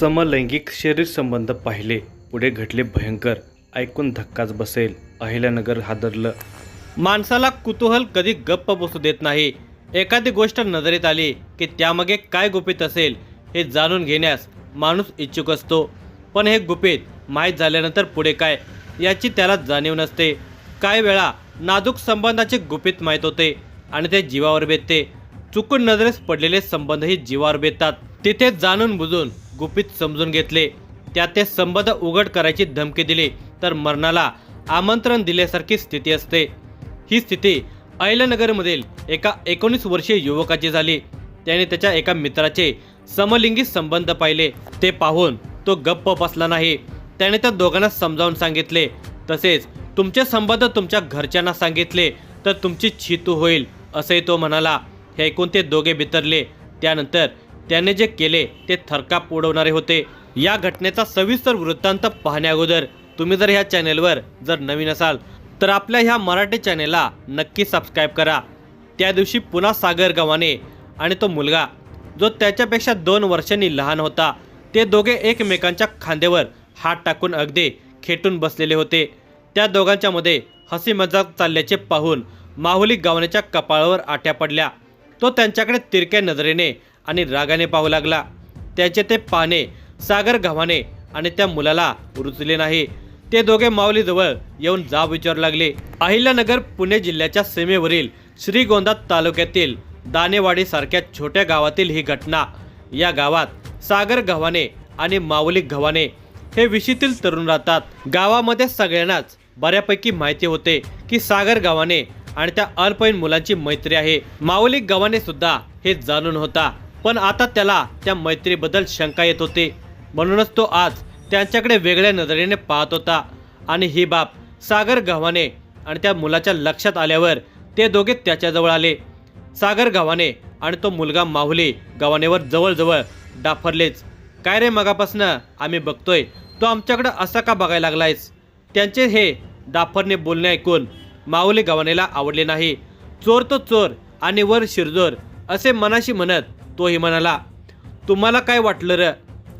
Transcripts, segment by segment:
समलैंगिक शरीर संबंध पाहिले पुढे घडले भयंकर. ऐकून धक्काच बसेल. अहिल्यानगर हादरलं. माणसाला कुतूहल कधी गप्प बसू देत नाही. एखादी गोष्ट नजरेत आली की त्यामागे काय गुपित असेल हे जाणून घेण्यास माणूस इच्छुक असतो. पण हे गुपित माहीत झाल्यानंतर पुढे काय याची त्याला जाणीव नसते. काही वेळा नाजूक संबंधाचे गुपित माहीत होते आणि ते जीवावर बेतते. चुकून नजरेस पडलेले संबंधही जीवावर बेतात तिथे जाणून बुजून गुपित समजून घेतले. त्यात ते संबंध उघड करायची धमकी दिली तर मरणाला आमंत्रण दिल्यासारखी स्थिती असते. ही स्थिती अहिल्यानगरमधील एका एकोणीस वर्षीय युवकाची झाली. त्याने त्याच्या एका मित्राचे समलिंगी संबंध पाहिले. ते पाहून तो गप्प बसला नाही. त्याने त्या दोघांना समजावून सांगितले तसेच तुमचे संबंध तुमच्या घरच्यांना सांगितले तर तुमची छितू होईल असेही तो म्हणाला. हे ऐकून ते दोघे बितरले. त्यानंतर त्याने जे केले ते थरकाप उडवणारे होते. या घटनेचा सविस्तर वृत्तांत पाहण्याअगोदर तुम्ही जर ह्या चॅनेलवर जर नवीन असाल तर आपल्या ह्या मराठी चॅनेलला नक्की सबस्क्राईब करा. त्या दिवशी पुन्हा सागर गव्हाणे आणि तो मुलगा जो त्याच्यापेक्षा दोन वर्षांनी लहान होता ते दोघे एकमेकांच्या खांद्यावर हात टाकून अगदी खेटून बसलेले होते. त्या दोघांच्यामध्ये हसी मजाक चालल्याचे पाहून माहुली गव्हाणेच्या कपाळावर आट्या पडल्या. तो त्यांच्याकडे तिरक्या नजरेने आणि रागाने पाहू लागला. त्याचे ते पाहणे सागर गव्हाणे आणि त्या मुलाला रुचले नाही. ते दोघे माऊलीजवळ येऊन जाब विचारू लागले. अहिल्यानगर पुणे जिल्ह्याच्या सीमेवरील श्रीगोंदा तालुक्यातील दानेवाडी सारख्या छोट्या गावातील ही घटना. या गावात सागर गव्हाणे आणि माऊली गव्हाणे हे विशीतील तरुण राहतात. गावामध्ये सगळ्यांनाच बऱ्यापैकी माहिती होते की सागर गव्हाणे आणि त्या अल्पवयीन मुलांची मैत्री आहे. माऊली गव्हाणे सुद्धा हे जाणून होता. पण आता त्याला त्या मैत्रीबद्दल शंका येत होती. म्हणूनच तो आज त्यांच्याकडे वेगळ्या नजरेने पाहत होता. आणि ही बाब सागर गव्हाणे आणि त्या मुलाच्या लक्षात आल्यावर ते दोघे त्याच्याजवळ आले. सागर गव्हाणे आणि तो मुलगा माहुली गव्हाणेवर जवळजवळ डाफरलेच. काय रे मगापासनं? आम्ही बघतोय. तो आमच्याकडं असा का बघायला लागलायस? त्यांचे हे डाफरने बोलणे ऐकून माऊली गव्हाणेला आवडले नाही. चोर तो चोर आणि वर शिरजोर असे मनाशी म्हणत तोही म्हणाला तुम्हाला काय वाटलं र?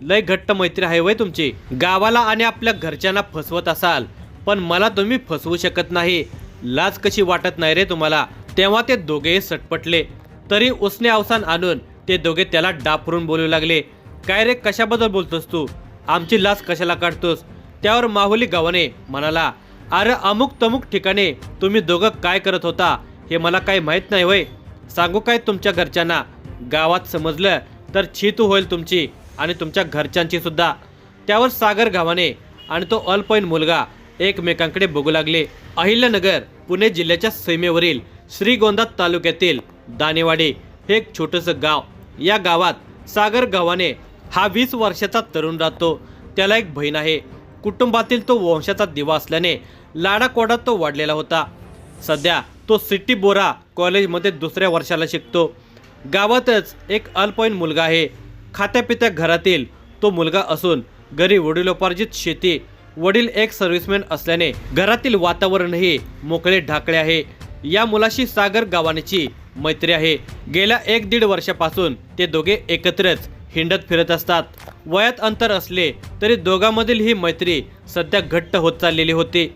लय घट्ट मैत्री आहे वय तुमची. गावाला आणि आपल्या घरच्यांना फसवत असाल पण मला तुम्ही फसवू शकत नाही. लाज कशी वाटत नाही रे तुम्हाला? तेव्हा ते दोघेही सटपटले. तरी उसने अवसान आणून ते दोघे त्याला डाफरून बोलू लागले. काय रे कशाबद्दल बोलतोस तू? आमची लाज कशाला काढतोस? त्यावर माहुली गावाने म्हणाला अरे अमुक तमुक ठिकाणी तुम्ही दोघं काय करत होता? हे मला काही माहीत नाही वय. सांगू काय तुमच्या घरच्यांना? गावात समजलं तर छितू होईल तुमची आणि तुमच्या घरच्यांची सुद्धा. त्यावर सागर गावाने आणि तो अल्पवयीन मुलगा एकमेकांकडे बघू लागले. अहिल्यानगर पुणे जिल्ह्याच्या सीमेवरील श्रीगोंदा तालुक्यातील दानेवाडी हे एक छोटंसं गाव. या गावात सागर गावाने हा वीस वर्षाचा तरुण राहतो. त्याला एक बहीण आहे. कुटुंबातील तो वंशाचा दिवा असल्याने लाडाकोडात तो वाढलेला होता. सध्या तो सिटी बोरा कॉलेजमध्ये दुसऱ्या वर्षाला शिकतो. गावातच एक अल्पवयीन मुलगा आहे. खात्यापित्या घरातील तो मुलगा असून घरी वडिलोपार्जित शेती वडील एक सर्व्हिसमॅन असल्याने घरातील वातावरणही मोकळे ढाकळे आहे. या मुलाशी सागर गावानेची मैत्री आहे. गेल्या एक दीड वर्षापासून ते दोघे एकत्रच हिंडत फिरत असतात. वयात अंतर असले तरी दोघांमधील ही मैत्री सध्या घट्ट होत चाललेली होती.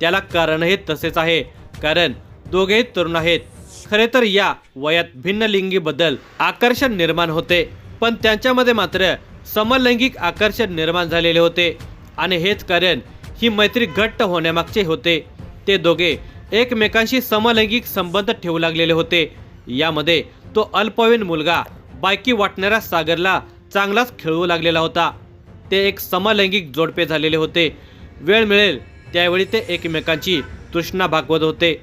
त्याला कारणही तसेच आहे. कारण दोघेही तरुण आहेत. खरे तर या वयात भिन्न लिंगीबद्दल आकर्षण निर्माण होते पण त्यांच्यामध्ये मात्र समलैंगिक आकर्षण निर्माण झालेले होते. आणि हेच कारण ही मैत्री घट्ट होण्यामागचे होते. ते दोघे एकमेकांशी समलैंगिक संबंध ठेवू लागलेले होते. यामध्ये तो अल्पवयीन मुलगा बायकी वाटणाऱ्या सागरला चांगलाच खेळवू लागलेला होता. ते एक समलैंगिक जोडपे झालेले होते. वेळ मिळेल त्यावेळी ते एकमेकांची तृष्णा भागवत होते.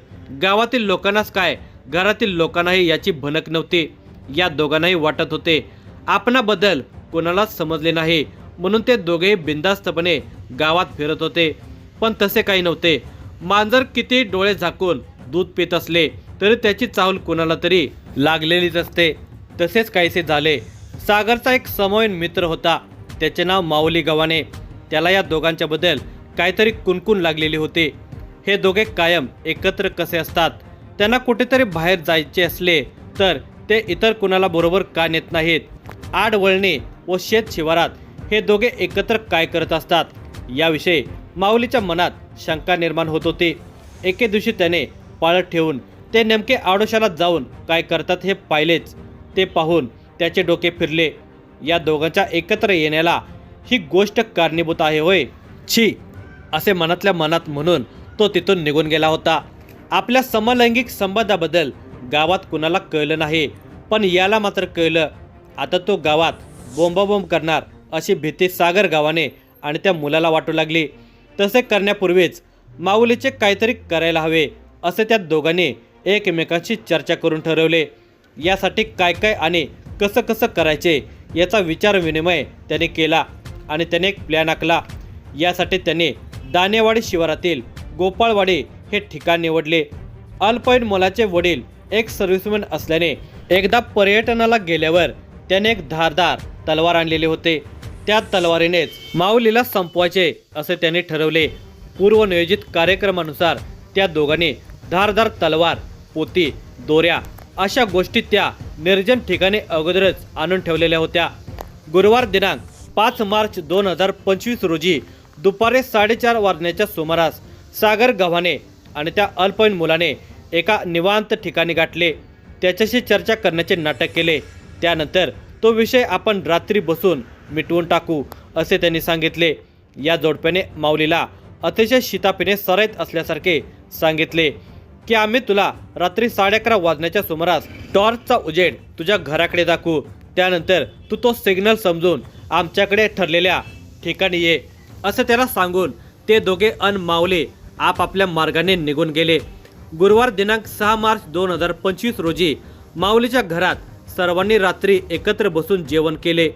गावातील लोकांनाच काय घरातील लोकांनाही याची भनक नव्हती. या दोघांनाही वाटत होते आपणाबद्दल कोणालाच समजले नाही. म्हणून ते दोघेही बिंदास्तपणे गावात फिरत होते. पण तसे काही नव्हते. मांजर किती डोळे झाकून दूध पित असले तरी त्याची चाहूल कोणाला तरी लागलेलीच असते. तसेच काहीसे झाले. सागरचा एक समोयन मित्र होता. त्याचे नाव माऊली गव्हाणे. त्याला या दोघांच्याबद्दल काहीतरी कुणकुण लागलेली होती. हे दोघे कायम एकत्र कसे असतात? त्यांना कुठेतरी बाहेर जायचे असले तर ते इतर कुणाला बरोबर का नेत नाहीत? आड वळणे व शेत शिवारात हे दोघे एकत्र काय करत असतात? याविषयी माऊलीच्या मनात शंका निर्माण होत होती. एके दिवशी त्याने पाळत ठेवून ते नेमके आडोशाला जाऊन काय करतात हे पाहिलेच. ते पाहून त्याचे डोके फिरले. या दोघांच्या एकत्र येण्याला ही गोष्ट कारणीभूत आहे होय. छी असे मनातल्या मनात म्हणून तो तिथून निघून गेला होता. आपल्या समलैंगिक संबंधाबद्दल गावात कुणाला कळलं नाही. पण याला मात्र कळलं. आता तो गावात बोंबाबोंब करणार अशी भीती सागर गावाने आणि त्या मुलाला वाटू लागली. तसे करण्यापूर्वीच माऊलीचे काहीतरी करायला हवे असे त्या दोघांनी एकमेकांशी चर्चा करून ठरवले. यासाठी काय काय आणि कसं कसं करायचे याचा विचार विनिमय त्याने केला आणि त्याने एक प्लॅन आखला. यासाठी त्याने दानेवाडी शिवारातील गोपाळवाडी हे ठिकाण निवडले. अल्पैन मुलाचे वडील एक सर्व्हिसमॅन असल्याने एकदा पर्यटनाला गेल्यावर त्याने एक धारदार तलवार आणलेले होते. त्या तलवारीनेच माऊलीला संपवायचे असे त्याने ठरवले. पूर्वनियोजित कार्यक्रमानुसार त्या दोघांनी धारदार तलवार पोती दोऱ्या अशा गोष्टी त्या निर्जन ठिकाणी अगोदरच आणून ठेवलेल्या होत्या. गुरुवार दिनांक पाच मार्च दोन हजार पंचवीस रोजी दुपारी साडेचार वाजण्याच्या सुमारास सागर गव्हाणे आणि त्या अल्पवयीन मुलाने एका निवांत ठिकाणी गाठले. त्याच्याशी चर्चा करण्याचे नाटक केले. त्यानंतर तो विषय आपण रात्री बसून मिटवून टाकू असे त्यांनी सांगितले. या जोडप्याने माऊलीला अतिशय शितापीने सराईत असल्यासारखे सांगितले की आम्ही तुला रात्री साडे अकरा वाजण्याच्या सुमारास टॉर्चचा उजेड तुझ्या घराकडे दाखवू. त्यानंतर तू तो सिग्नल समजून आमच्याकडे ठरलेल्या ठिकाणी ये असं त्याला सांगून ते दोघे अन माऊली आपापल्या मार्गाने निघून गेले. गुरुवार दिनांक सहा मार्च दोन हजार पंचवीस रोजी माऊलीच्या घरात सर्वांनी रात्री एकत्र बसून जेवण केले.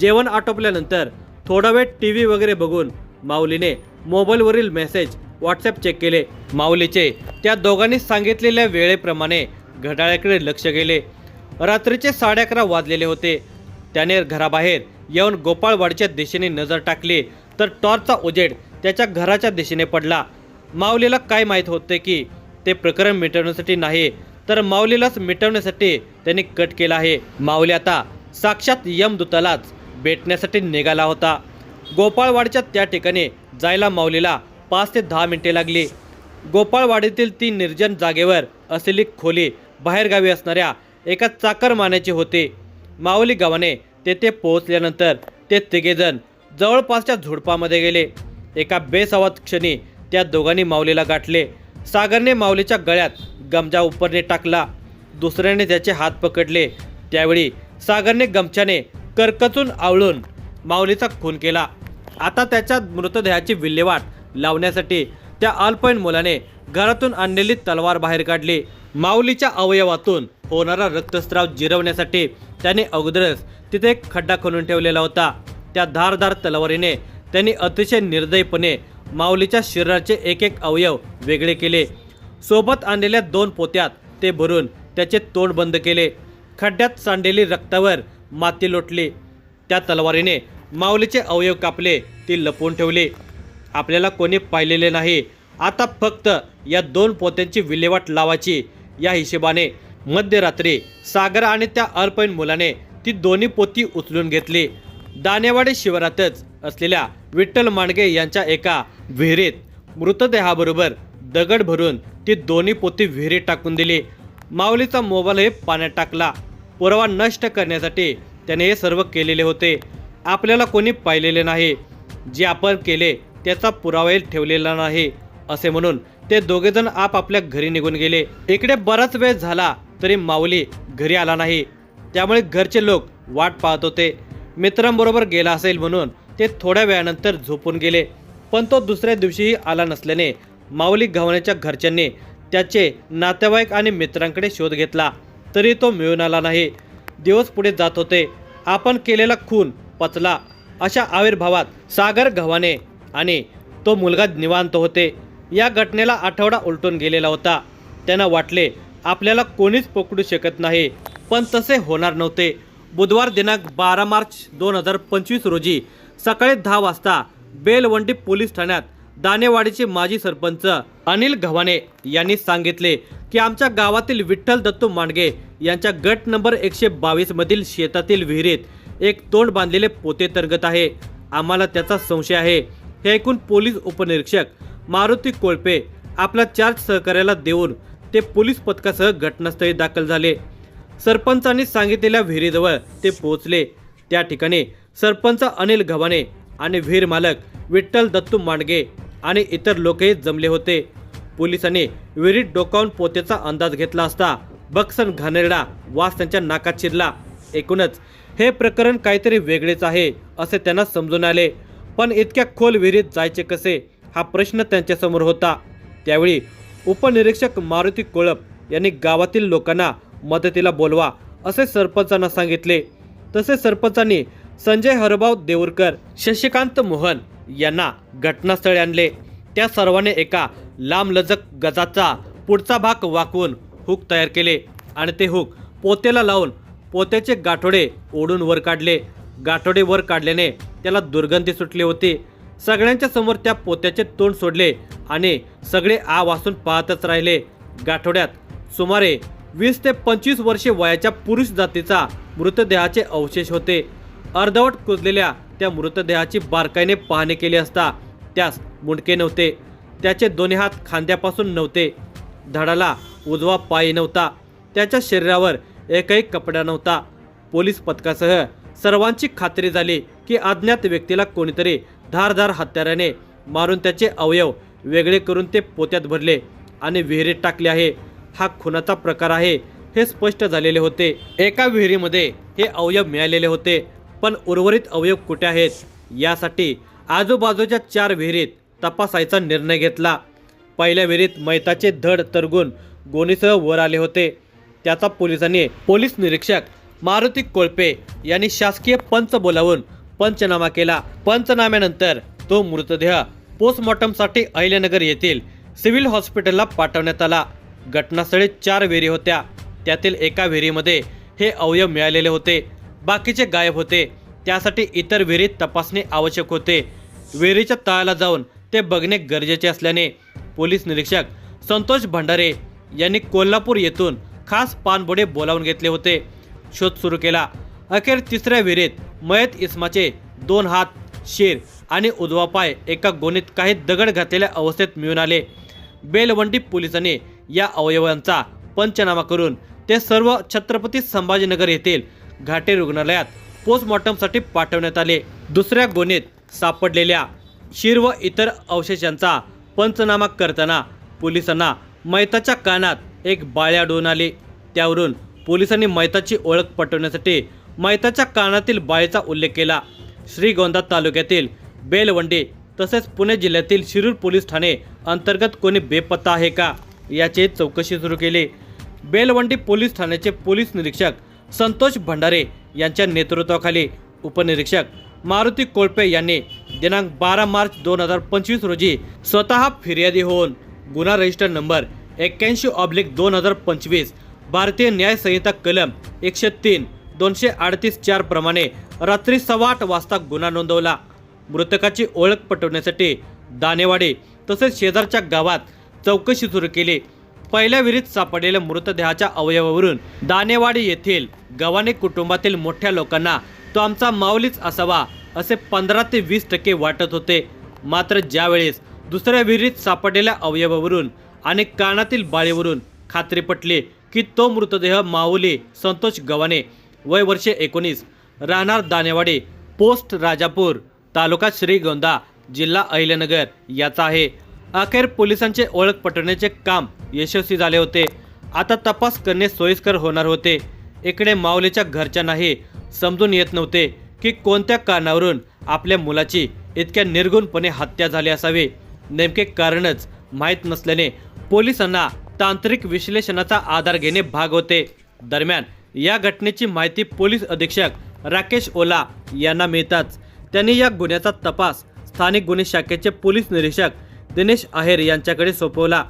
जेवण आटोपल्यानंतर थोडा वेळ टी व्ही वगैरे बघून माऊलीने मोबाईलवरील मेसेज व्हॉट्सअप चेक केले. माऊलीचे त्या दोघांनी सांगितलेल्या वेळेप्रमाणे घड्याळाकडे लक्ष गेले. रात्रीचे साडे अकरा वाजलेले होते. त्याने घराबाहेर येऊन गोपाळवाडीच्या दिशेने नजर टाकली तर टॉर्चचा उजेड त्याच्या घराच्या दिशेने पडला. माऊलीला काय माहीत होते की ते प्रकरण मिटवण्यासाठी नाही तर माऊलीलाच मिटवण्यासाठी त्यांनी कट केला आहे. माऊली आता साक्षात यमदूतालाच भेटण्यासाठी निघाला होता. गोपाळवाडीच्या त्या ठिकाणी जायला माऊलीला पाच ते दहा मिनिटे लागली. गोपाळवाडीतील ती निर्जन जागेवर असलेली खोली बाहेरगावी असणाऱ्या एका चाकरमान्याची होती. माऊली गावाने तेथे पोहोचल्यानंतर ते तिघेजण जवळपासच्या झुडपामध्ये गेले. एका बेसावत क्षणी त्या दोघांनी माऊलीला गाठले. सागरने माऊलीच्या गळ्यात गमजा उपरने टाकला. दुसऱ्याने त्याचे हात पकडले. त्यावेळी सागरने गमछाने करकचून आवळून माऊलीचा खून केला. आता त्याच्या मृतदेहाची विल्हेवाट लावण्यासाठी त्या अल्पवयीन मुलाने घरातून आणलेली तलवार बाहेर काढली. माऊलीच्या अवयवातून होणारा रक्तस्राव जिरवण्यासाठी त्याने अगोदरच तिथे एक खड्डा खणून ठेवलेला होता. त्या धारदार तलवारीने त्यांनी अतिशय निर्दयपणे माऊलीच्या शरीराचे एक एक अवयव वेगळे केले. सोबत आणलेल्या दोन पोत्यात ते भरून त्याचे तोंड बंद केले. खड्ड्यात सांडलेली रक्तावर माती लोटली. त्या तलवारीने माऊलीचे अवयव कापले ती लपवून ठेवली. आपल्याला कोणी पाहिलेले नाही. आता फक्त या दोन पोत्यांची विल्हेवाट लावायची. या हिशेबाने मध्यरात्री सागर आणि त्या अर्पण मुलाने ती दोन्ही पोती उचलून घेतली. दानेवाडी शिवारातच असलेल्या विठ्ठल मांडगे यांच्या एका विहिरीत मृतदेहाबरोबर दगड भरून ती दोन्ही पोती विहिरीत टाकून दिली. माऊलीचा मोबाईलही पाण्यात टाकला. पुरावा नष्ट करण्यासाठी त्याने हे सर्व केलेले होते. आपल्याला कोणी पाहिलेले नाही. जे आपण केले त्याचा पुरावाही ठेवलेला नाही असे म्हणून ते दोघेजण आपापल्या घरी निघून गेले. इकडे बराच वेळ झाला तरी माऊली घरी आला नाही. त्यामुळे घरचे लोक वाट पाहत होते. मित्रांबरोबर गेला असेल म्हणून ते थोड्या वेळानंतर झोपून गेले. पण तो दुसऱ्या दिवशीही आला नसल्याने माऊली गव्हाण्याच्या घरच्यांनी त्याचे नातेवाईक आणि मित्रांकडे शोध घेतला. तरी तो मिळून आला नाही. दिवस पुढे जात होते. आपण केलेला खून पचला. अशा आविर्भावात सागर घवाने आणि तो मुलगा निवांत होते. या घटनेला आठवडा उलटून गेलेला होता. त्यांना वाटले आपल्याला कोणीच पकडू शकत नाही. पण तसे होणार नव्हते. बुधवार दिनांक बारा मार्च दोन हजार पंचवीस रोजी सकाळी दहा वाजता बेलवंडी पोलीस ठाण्यात दानेवाडीचे माजी सरपंच अनिल गव्हाणे यांनी सांगितले की आमच्या गावातील विठ्ठल दत्तू मांडगे यांच्या गट नंबर एकशे बावीस मधील शेतातील विहिरीत एक तोंड बांधलेले पोते तरगत आहे. आम्हाला त्याचा संशय आहे. हे ऐकून पोलीस उपनिरीक्षक मारुती कोळपे आपला चार्ज सहकार्याला देऊन ते पोलीस पथकासह घटनास्थळी दाखल झाले. सरपंचांनी सांगितलेल्या विहिरीजवळ ते पोहोचले. त्या ठिकाणी सरपंच अनिल गव्हाणे आणि विहीर मालक विठ्ठल दत्तू मांडगे आणि इतर लोकही जमले होते. पोलिसांनी विहिरीत डोकावून पोतेचा अंदाज घेतला असता बक्सन घाणेरडा वास त्यांच्या नाकात शिरला. एकूणच हे प्रकरण काहीतरी वेगळेच आहे असे त्यांना समजून आले. पण इतक्या खोल विहिरीत जायचे कसे हा प्रश्न त्यांच्यासमोर होता. त्यावेळी उपनिरीक्षक मारुती कोळप यांनी गावातील लोकांना मदतीला बोलवा असे सरपंचांना सांगितले. तसे सरपंचांनी संजय हरभाव देऊरकर शशिकांत मोहन यांना घटनास्थळी आणले. त्या सर्वांनी एका लांबलचक गजाचा पुढचा भाग वाकवून हुक तयार केले आणि ते हुक पोत्याला लावून पोत्याचे गाठोडे ओढून वर काढले. गाठोडे वर काढल्याने त्याला दुर्गंधी सुटली होती. सगळ्यांच्या समोर त्या पोत्याचे तोंड सोडले आणि सगळे आ वासून पाहतच राहिले. गाठोड्यात सुमारे वीस ते पंचवीस वर्षे वयाच्या पुरुष जातीचा मृतदेहाचे अवशेष होते. अर्धवट कुजलेल्या त्या मृतदेहाची बारकाईने पाहणी केली असता त्यास मुंडके नव्हते. त्याचे दोन्ही हात खांद्यापासून नव्हते. धडाला उजवा पाय नव्हता. त्याच्या शरीरावर एकही कपडा नव्हता. पोलीस पथकासह सर्वांची खात्री झाली की अज्ञात व्यक्तीला कोणीतरी धारधार हत्याराने मारून त्याचे अवयव वेगळे करून ते पोत्यात भरले आणि विहिरीत टाकले आहे. हा खुनाचा प्रकार आहे हे स्पष्ट झालेले होते. एका विहिरीमध्ये हे अवयव मिळालेले होते पण उर्वरित अवयव कुठे आहेत? यासाठी आजूबाजूच्या चार विहिरीत तपासायचा निर्णय घेतला. पहिल्या विहिरीत मैताचे धड तरगुण गोणीसह वर आले होते. त्याचा पोलिसांनी पोलीस निरीक्षक मारुती कोळपे यांनी शासकीय पंच बोलावून पंचनामा केला. पंचनाम्यानंतर तो मृतदेह पोस्टमॉर्टमसाठी अहिल्यानगर येथील सिव्हिल हॉस्पिटलला पाठवण्यात आला. घटनास्थळी चार विहिरी होत्या. त्यातील एका विहिरीमध्ये हे अवयव मिळालेले होते. बाकीचे गायब होते. त्यासाठी इतर विहिरीत तपासणे आवश्यक होते. विहिरीच्या तळाला जाऊन ते बघणे गरजेचे असल्याने पोलीस निरीक्षक संतोष भंडारे यांनी कोल्हापूर येथून खास पाणबुडे बोलावून घेतले होते. शोध सुरू केला. अखेर तिसऱ्या विहिरीत मयत इस्माचे दोन हात शिर आणि उजवा पाय एका गोणीत काही दगड घातलेल्या अवस्थेत मिळून आले. बेलवंडी पोलिसांनी या अवयवांचा पंचनामा करून ते सर्व छत्रपती संभाजीनगर येथील घाटे रुग्णालयात पोस्टमॉर्टमसाठी पाठवण्यात आले. दुसऱ्या गोनेत सापडलेल्या शिर व इतर अवशेषांचा पंचनामा करताना पोलिसांना मैताच्या कानात एक बाळ्या आढळून आले. त्यावरून पोलिसांनी मैताची ओळख पटवण्यासाठी मैताच्या कानातील बाळेचा उल्लेख केला. श्रीगोंदा तालुक्यातील बेलवंडी तसेच पुणे जिल्ह्यातील शिरूर पोलीस ठाणे अंतर्गत कोणी बेपत्ता आहे का? याचे चौकशी सुरू केली. बेलवंडी पोलीस ठाण्याचे पोलीस निरीक्षक संतोष भंडारे यांच्या नेतृत्वाखाली उपनिरीक्षक मारुती कोळपे यांनी दिनांक बारा मार्च दोन हजार पंचवीस रोजी स्वतः फिर्यादी होऊन गुन्हा रजिस्टर नंबर एक्क्याऐंशी ऑब्लिक दोन हजार पंचवीस भारतीय न्याय संहिता कलम एकशे तीन दोनशे अडतीस चार प्रमाणे रात्री सव्वा आठ वाजता गुन्हा नोंदवला. मृतकाची ओळख पटवण्यासाठी दानेवाडी तसेच शेजारच्या गावात चौकशी सुरू केली. पहिल्या विहिरीत सापडलेल्या मृतदेहाच्या अवयवावरून दानेवाडी येथील गव्हाणे कुटुंबातील मोठ्या लोकांना तो आमचा माऊलीच असावा असे पंधरा ते वीस टक्के वाटत होते. मात्र ज्यावेळेस दुसऱ्या विहिरीत सापडलेल्या अवयवावरून आणि कानातील बाळीवरून खात्री पटली की तो मृतदेह माऊली संतोष गव्हाणे वय वर्षे एकोणीस राहणार दानेवाडी पोस्ट राजापूर तालुका श्रीगोंदा जिल्हा अहिल्यानगर याचा आहे. अखेर पोलिसांचे ओळख पटवण्याचे काम यशस्वी झाले होते. आता तपास करणे सोयीस्कर होणार होते. इकडे माऊलीच्या घरच्यांनाही समजून येत नव्हते की कोणत्या कारणावरून आपल्या मुलाची इतक्या निर्गुणपणे हत्या झाली असावी. नेमके कारणच माहीत नसल्याने पोलिसांना तांत्रिक विश्लेषणाचा आधार घेणे भाग होते. दरम्यान या घटनेची माहिती पोलीस अधीक्षक राकेश ओला यांना मिळताच. त्यांनी या गुन्ह्याचा तपास स्थानिक गुन्हे शाखेचे पोलीस निरीक्षक दिनेश आहेर यांच्याकडे सोपवला.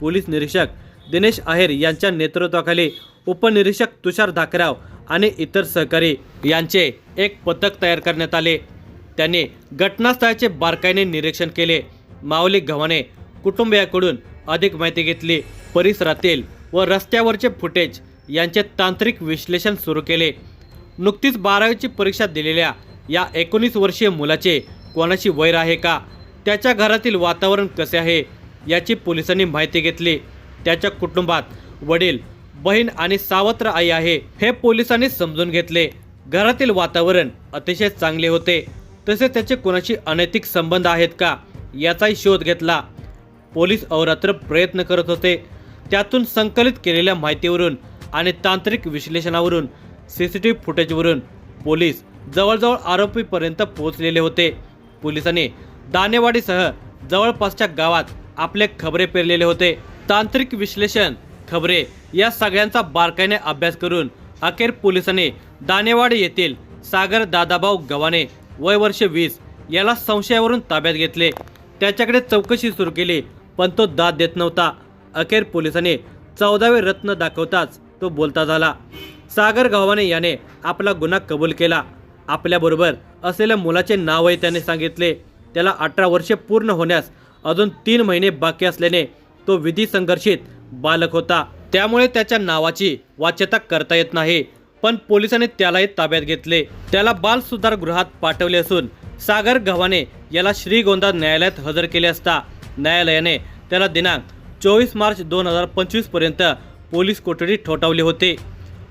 पोलीस निरीक्षक दिनेश आहेर यांच्या नेतृत्वाखाली उपनिरीक्षक तुषार धाकराव आणि इतर सहकारी यांचे एक पथक तयार करण्यात आले. त्यांनी घटनास्थळाचे बारकाईने निरीक्षण केले. माऊली गव्हाणे कुटुंबियाकडून अधिक माहिती घेतली. परिसरातील व रस्त्यावरचे फुटेज यांचे तांत्रिक विश्लेषण सुरू केले. नुकतीच बारावीची परीक्षा दिलेल्या या एकोणीस वर्षीय मुलाचे कोणाशी वैर आहे का? त्याच्या घरातील वातावरण कसे आहे याची पोलिसांनी माहिती घेतली. त्याच्या कुटुंबात वडील बहीण आणि सावत्र आई आहे हे पोलिसांनी समजून घेतले. घरातील वातावरण अतिशय चांगले होते. तसेच त्याचे कोणाशी अनैतिक संबंध आहेत का याचाही शोध घेतला. पोलीस अहोरात्र प्रयत्न करत होते. त्यातून संकलित केलेल्या माहितीवरून आणि तांत्रिक विश्लेषणावरून सी सी टी व्ही फुटेजवरून पोलीस जवळजवळ आरोपीपर्यंत पोहोचलेले होते. पोलिसांनी दानेवाडीसह जवळपासच्या गावात आपले खबरे पेरलेले होते. तांत्रिक विश्लेषण खबरे या सगळ्यांचा बारकाईने अभ्यास करून अखेर पोलिसांनी दानेवाडी येथील सागर दादाभाऊ गव्हाणे वय वर्ष वीस याला संशयावरून ताब्यात घेतले. त्याच्याकडे चौकशी सुरू केली पण तो दाद देत नव्हता. अखेर पोलिसांनी चौदावे रत्न दाखवताच तो बोलता झाला. सागर गव्हाणे याने आपला गुन्हा कबूल केला. आपल्याबरोबर असलेल्या मुलाचे नावही त्याने सांगितले. त्याला अठरा वर्षे पूर्ण होण्यास अजून तीन महिने बाकी असल्याने तो विधी संघर्षित बालक होता. त्यामुळे त्याच्या नावाची वाच्यता करता येत नाही पण पोलिसांनी त्यालाही ताब्यात घेतले. त्याला बाल सुधार गृहात पाठवले असून सागर गव्हाणे याला श्रीगोंदा न्यायालयात हजर केले असता न्यायालयाने त्याला दिनांक चोवीस मार्च दोन हजार पंचवीसपर्यंत पोलीस कोठडीत ठोठावले होते.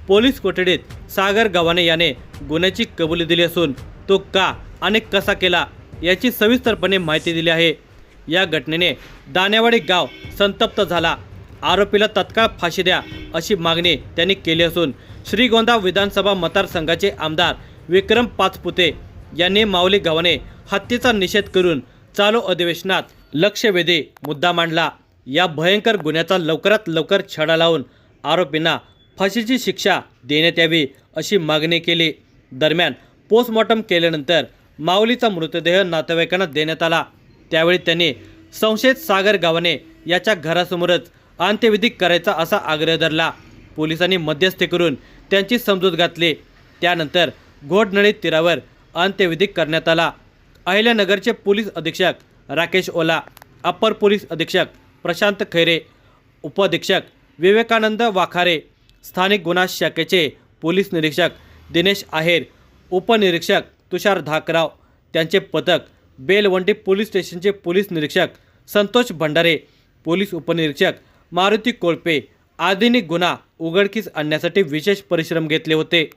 पोलीस कोठडीत सागर गव्हाणे याने गुन्ह्याची कबुली दिली असून तो का आणि कसा केला याची सविस्तरपणे माहिती दिली आहे. या घटनेने दानेवाडी गाव संतप्त झाला. आरोपीला तत्काळ फाशी द्या अशी मागणी त्यांनी केली असून श्रीगोंदा विधानसभा मतदारसंघाचे आमदार विक्रम पाचपुते यांनी माऊली गव्हाणे हत्येचा निषेध करून चालू अधिवेशनात लक्षवेधी मुद्दा मांडला. या भयंकर गुन्ह्याचा लवकरात लवकर छडा लावून आरोपींना फाशीची शिक्षा देण्यात यावी अशी मागणी केली. दरम्यान पोस्टमॉर्टम केल्यानंतर माऊलीचा मृतदेह नातेवाईकांना देण्यात आला. त्यावेळी त्यांनी संशयित सागर गावाने याच्या घरासमोरच अंत्यविधी करायचा असा आग्रह धरला. पोलिसांनी मध्यस्थी करून त्यांची समजूत घातली. त्यानंतर घोडनळी तीरावर अंत्यविधी करण्यात आला. अहिल्यानगरचे पोलीस अधीक्षक राकेश ओला अप्पर पोलीस अधीक्षक प्रशांत खैरे उपअधीक्षक विवेकानंद वाखारे स्थानिक गुन्हा शाखेचे पोलीस निरीक्षक दिनेश आहेर उपनिरीक्षक तुषार धाकराव त्यांचे पथक बेलवंडी पोलीस स्टेशनचे पोलीस निरीक्षक संतोष भंडारे पोलीस उपनिरीक्षक मारुती कोळपे आदींनी गुन्हा उघडकीस आणण्यासाठी विशेष परिश्रम घेतले होते.